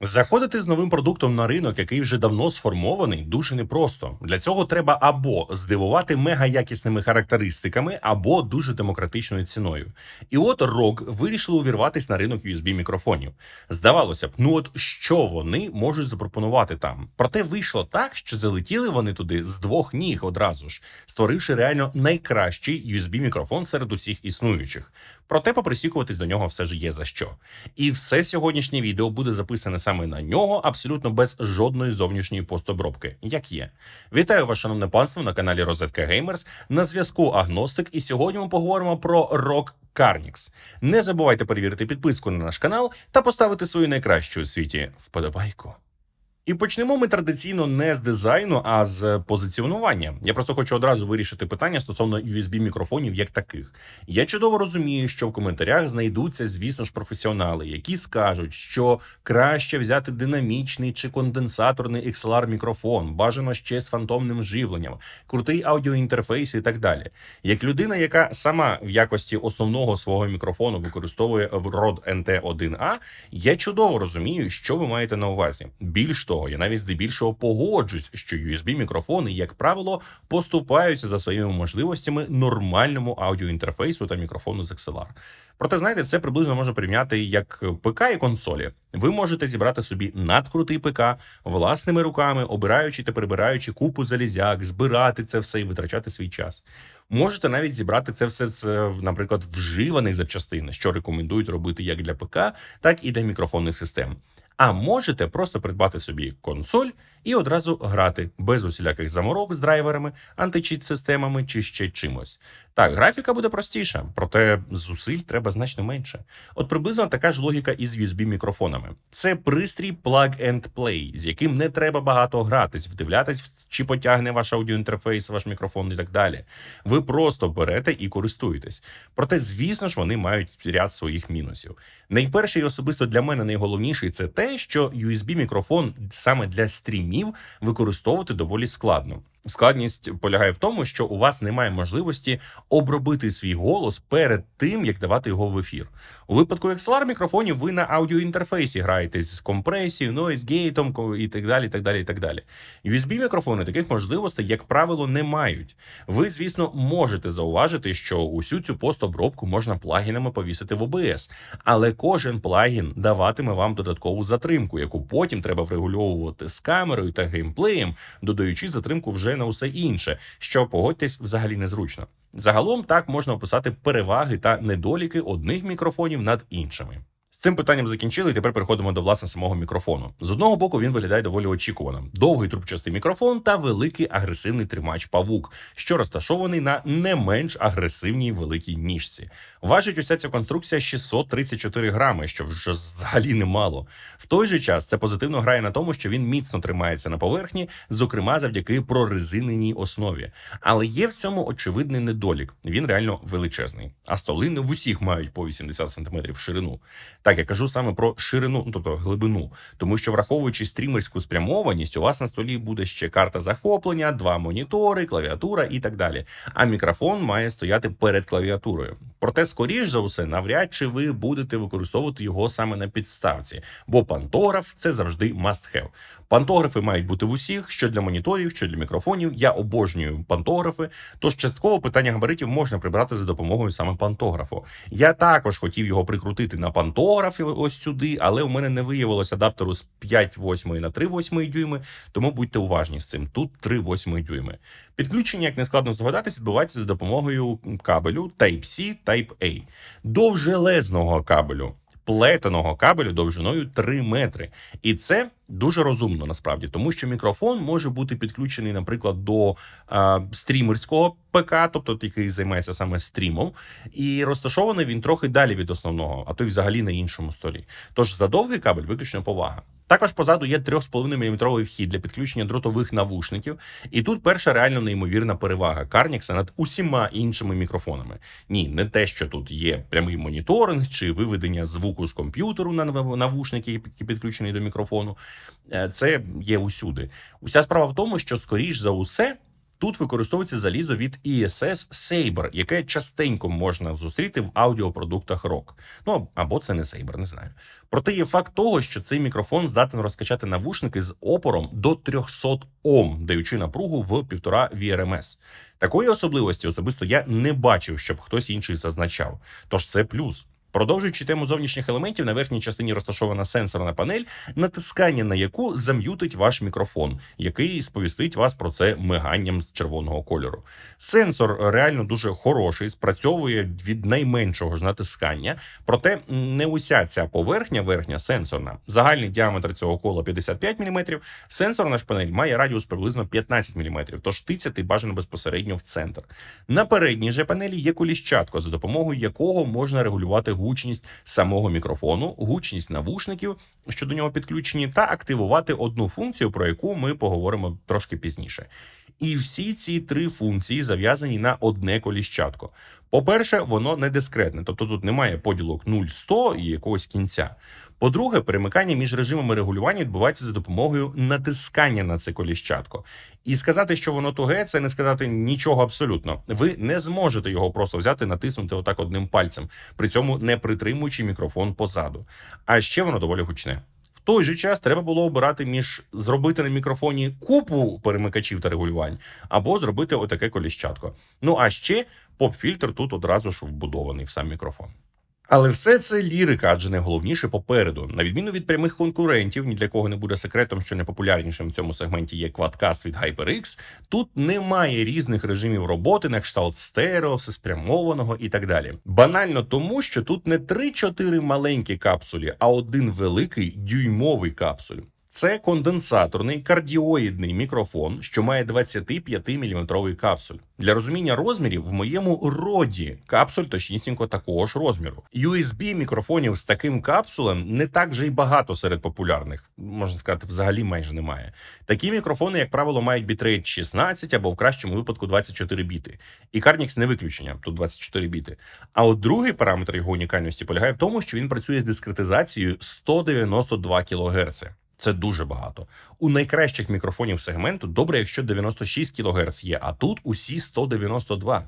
Заходити з новим продуктом на ринок, який вже давно сформований, дуже непросто. Для цього треба або здивувати мегаякісними характеристиками, або дуже демократичною ціною. І от ROG вирішили увірватись на ринок USB мікрофонів. Здавалося б, ну от що вони можуть запропонувати там? Проте вийшло так, що залетіли вони туди з двох ніг одразу ж, створивши реально найкращий USB мікрофон серед усіх існуючих. Проте поприсікуватись до нього все ж є за що. І все сьогоднішнє відео буде записане саме на нього, абсолютно без жодної зовнішньої постобробки, як є. Вітаю вас, шановне панство, на каналі Розетка Геймерс. На зв'язку Агностик, і сьогодні ми поговоримо про рок. Карнікс. Не забувайте перевірити підписку на наш канал та поставити свою найкращу у світі вподобайку. І почнемо ми традиційно не з дизайну, а з позиціонування. Я просто хочу одразу вирішити питання стосовно USB мікрофонів як таких. Я чудово розумію, що в коментарях знайдуться, звісно ж, професіонали, які скажуть, що краще взяти динамічний чи конденсаторний XLR мікрофон, бажано ще з фантомним живленням, крутий аудіоінтерфейс і так далі. Як людина, яка сама в якості основного свого мікрофону використовує Rode NT1A, я чудово розумію, що ви маєте на увазі. Більш того, я навіть здебільшого погоджусь, що USB мікрофони, як правило, поступаються за своїми можливостями нормальному аудіоінтерфейсу та мікрофону з XLR. Проте, знаєте, це приблизно можна порівняти як ПК і консолі. Ви можете зібрати собі надкрутий ПК власними руками, обираючи та прибираючи купу залізяк, збирати це все і витрачати свій час. Можете навіть зібрати це все з, е, наприклад, вживаних запчастин, що рекомендують робити як для ПК, так і для мікрофонних систем. А можете просто придбати собі консоль і одразу грати без усіляких заморок з драйверами, античіт-системами чи ще чимось. Так, графіка буде простіша, проте зусиль треба значно менше. От приблизно така ж логіка із USB-мікрофонами. Це пристрій plug and play, з яким не треба багато гратись, вдивлятись, чи потягне ваш аудіоінтерфейс, ваш мікрофон і так далі. Ви просто берете і користуєтесь. Проте, звісно ж, вони мають ряд своїх мінусів. Найперший особисто для мене найголовніший це те, що USB-мікрофон саме для стрімів використовувати доволі складно. Складність полягає в тому, що у вас немає можливості обробити свій голос перед тим, як давати його в ефір. У випадку XLR мікрофонів ви на аудіоінтерфейсі граєте з компресією, нойзгейтом і так далі. так далі, і так далі. USB мікрофони таких можливостей, як правило, не мають. Ви, звісно, можете зауважити, що усю цю постобробку можна плагінами повісити в OBS, але кожен плагін даватиме вам додаткову затримку, яку потім треба врегульовувати з камерою та геймплеєм, додаючи затримку вже на усе інше, що погодьтесь взагалі незручно. Загалом так можна описати переваги та недоліки одних мікрофонів над іншими. З цим питанням закінчили. і Тепер переходимо до власне самого мікрофону. З одного боку він виглядає доволі очікувано: довгий трубчастий мікрофон та великий агресивний тримач павук, що розташований на не менш агресивній великій ніжці. Важить уся ця конструкція 634 грами, що вже взагалі немало. В той же час це позитивно грає на тому, що він міцно тримається на поверхні, зокрема завдяки прорезиненій основі. Але є в цьому очевидний недолік. Він реально величезний. А столи не в усіх мають по 80 см ширину. Так, я кажу саме про ширину, ну тобто глибину, тому що враховуючи стрімерську спрямованість, у вас на столі буде ще карта захоплення, два монітори, клавіатура і так далі. А мікрофон має стояти перед клавіатурою. Проте, скоріш за усе, навряд чи ви будете використовувати його саме на підставці, бо пантограф це завжди must have. Пантографи мають бути в усіх, що для моніторів, що для мікрофонів. Я обожнюю пантографи. Тож частково питання габаритів можна прибрати за допомогою саме пантографу. Я також хотів його прикрутити на пантограф ось сюди, але у мене не виявилось адаптеру з 5,8 на 3,8 дюйми, тому будьте уважні з цим. Тут 3,8 дюйми. Підключення, як не складно здогадатися, відбувається за допомогою кабелю Type-C, Type-A. довжелезного кабелю. Плетеного кабелю довжиною 3 метри, і це дуже розумно насправді, тому що мікрофон може бути підключений, наприклад, до е, стрімерського ПК, тобто який займається саме стрімом, і розташований він трохи далі від основного, а то й взагалі на іншому столі. Тож за довгий кабель виключно повага. Також позаду є 3,5 мм вхід для підключення дротових навушників, і тут перша реально неймовірна перевага Карнікса над усіма іншими мікрофонами. Ні, не те, що тут є прямий моніторинг чи виведення звуку з комп'ютеру на навушники, які підключені до мікрофону. Е, Це є усюди. Уся справа в тому, що скоріш за усе. Тут використовується залізо від ESS Saber, яке частенько можна зустріти в аудіопродуктах ROG. Ну або це не Saber, не знаю. Проте є факт того, що цей мікрофон здатен розкачати навушники з опором до 300 Ом, даючи напругу в 1,5 VRMS. Такої особливості особисто я не бачив, щоб хтось інший зазначав. Тож це плюс. Продовжуючи тему зовнішніх елементів, на верхній частині розташована сенсорна панель, натискання на яку зам'ютить ваш мікрофон, який сповістить вас про це миганням з червоного кольору. Сенсор реально дуже хороший, спрацьовує від найменшого ж натискання, проте не уся ця поверхня верхня сенсорна. Загальний діаметр цього кола 55 мм, Сенсорна ж панель має радіус приблизно 15 мм, тож тицяти бажано безпосередньо в центр. На передній же панелі є коліщатко, за допомогою якого можна регулювати гучність самого мікрофону, гучність навушників, що до нього підключені, та активувати одну функцію, про яку ми поговоримо трошки пізніше. І всі ці три функції зав'язані на одне коліщатко. По-перше, воно не дискретне, тобто тут немає поділок 0-100 і якогось кінця. По-друге, перемикання між режимами регулювання відбувається за допомогою натискання на це коліщатко. І сказати, що воно туге, це не сказати нічого абсолютно. Ви не зможете його просто взяти, натиснути отак одним пальцем, при цьому не притримуючи мікрофон позаду. А ще воно доволі гучне. Той же час треба було обирати між зробити на мікрофоні купу перемикачів та регулювань, або зробити отаке коліщатко. Ну а ще поп-фільтр тут одразу ж вбудований в сам мікрофон. Але все це лірика, адже найголовніше попереду. На відміну від прямих конкурентів, ні для кого не буде секретом, що найпопулярнішим в цьому сегменті є квадкаст від HyperX, Тут немає різних режимів роботи, на кшталт стерео, всеспрямованого і так далі. Банально тому, що тут не 3-4 маленькі капсулі, а один великий дюймовий капсуль. Це конденсаторний кардіоїдний мікрофон, що має 25-мм капсуль. Для розуміння розмірів в моєму роді капсуль точнісінько такого ж розміру. USB мікрофонів з таким капсулем не так же й багато серед популярних, можна сказати, взагалі майже немає. Такі мікрофони, як правило, мають бітрейт 16 або в кращому випадку 24 біти. І Carnix не виключення, тут 24 біти. А от другий параметр його унікальності полягає в тому, що він працює з дискретизацією 192 кГц. Це дуже багато. У найкращих мікрофонів сегменту добре, якщо 96 кГц є, а тут усі 192.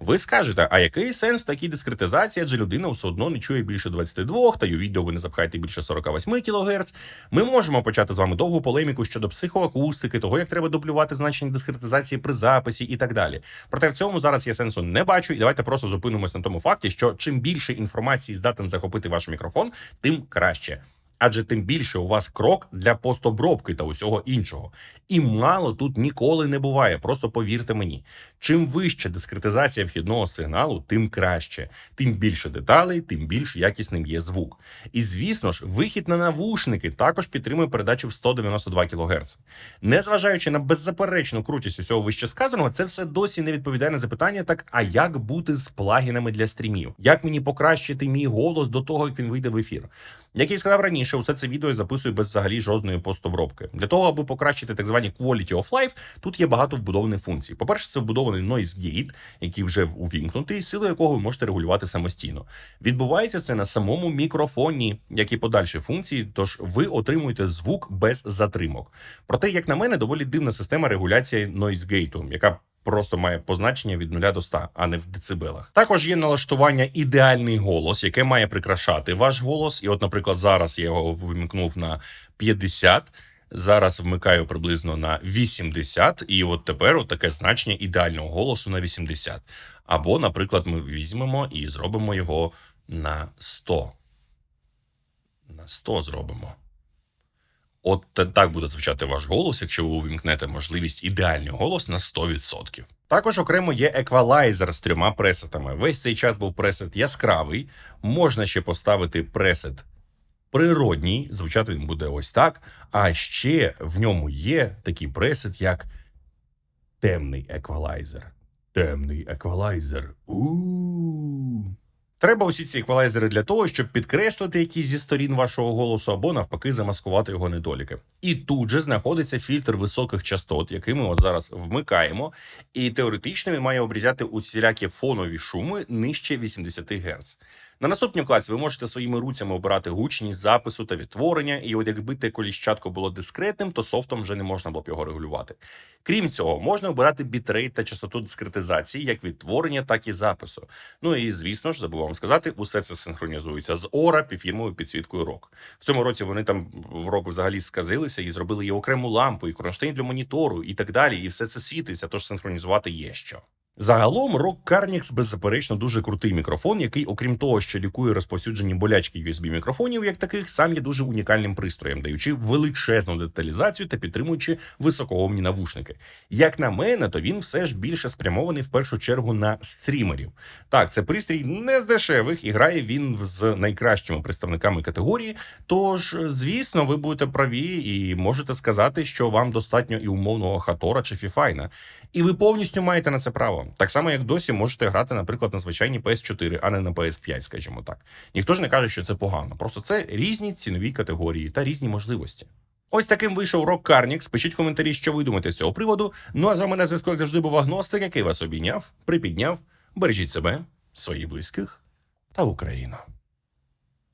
Ви скажете, а який сенс такій дискретизації, адже людина все одно не чує більше 22, та й у відео ви не запхаєте більше 48 кГц. Ми можемо почати з вами довгу полеміку щодо психоакустики, того, як треба дублювати значення дискретизації при записі і так далі. Проте в цьому зараз я сенсу не бачу, і давайте просто зупинимось на тому факті, що чим більше інформації здатен захопити ваш мікрофон, тим краще адже тим більше у вас крок для постобробки та усього іншого. І мало тут ніколи не буває. Просто повірте мені. Чим вища дискретизація вхідного сигналу, тим краще. Тим більше деталей, тим більш якісним є звук. І звісно ж, вихід на навушники також підтримує передачу в 192 кГц. Незважаючи на беззаперечну крутість усього вище сказаного, це все досі не відповідає на запитання, так а як бути з плагінами для стрімів? Як мені покращити мій голос до того, як він вийде в ефір? Як я сказав раніше, усе це відео я записую без взагалі жодної постобробки. Для того, аби покращити так звані quality of life, тут є багато вбудованих функцій. По-перше, це вбудований noise gate, який вже увімкнутий, силу якого ви можете регулювати самостійно. Відбувається це на самому мікрофоні, як і подальші функції, тож ви отримуєте звук без затримок. Проте, як на мене, доволі дивна система регуляції noise gate, яка просто має позначення від 0 до 100, а не в децибелах. Також є налаштування ідеальний голос, яке має прикрашати ваш голос. І, от, наприклад, зараз я його вимкнув на 50, Зараз вмикаю приблизно на 80, і от тепер от таке значення ідеального голосу на 80. Або, наприклад, ми візьмемо і зробимо його на 100. На 100 зробимо. От так буде звучати ваш голос, якщо ви увімкнете можливість ідеальний голос на 100%. Також окремо є еквалайзер з трьома пресетами. Весь цей час був пресет яскравий. Можна ще поставити пресет природній, звучати він буде ось так. А ще в ньому є такий пресет, як темний еквалайзер. Темний еквалайзер. У-у-у. Треба усі ці еквалайзери для того, щоб підкреслити якісь зі сторін вашого голосу або навпаки замаскувати його недоліки. І тут же знаходиться фільтр високих частот, який ми от зараз вмикаємо, і теоретично він має обрізати усілякі фонові шуми нижче 80 Гц. На наступній вкладці ви можете своїми руцями обирати гучність запису та відтворення, і от якби те коліщатко було дискретним, то софтом вже не можна було б його регулювати. Крім цього, можна обирати бітрейт та частоту дискретизації як відтворення, так і запису. Ну і звісно ж, забув вам сказати, усе це синхронізується з Ора півфірмовою підсвіткою рок. В цьому році вони там в рок взагалі сказилися і зробили і окрему лампу, і кронштейн для монітору, і так далі. І все це світиться, тож синхронізувати є що. Загалом Rock Carnix беззаперечно дуже крутий мікрофон, який, окрім того, що лікує розповсюджені болячки USB мікрофонів, як таких, сам є дуже унікальним пристроєм, даючи величезну деталізацію та підтримуючи високоомні навушники. Як на мене, то він все ж більше спрямований в першу чергу на стрімерів. Так, це пристрій не з дешевих, і грає він з найкращими представниками категорії. Тож, звісно, ви будете праві і можете сказати, що вам достатньо і умовного хатора чи фіфайна. І ви повністю маєте на це право. Так само, як досі можете грати, наприклад, на звичайній PS4, а не на PS5, скажімо так. Ніхто ж не каже, що це погано. Просто це різні цінові категорії та різні можливості. Ось таким вийшов Рок Карнікс. Пишіть в коментарі, що ви думаєте з цього приводу. Ну а з вами на зв'язку, як завжди, був агностик, який вас обійняв, припідняв. Бережіть себе, своїх близьких та Україну.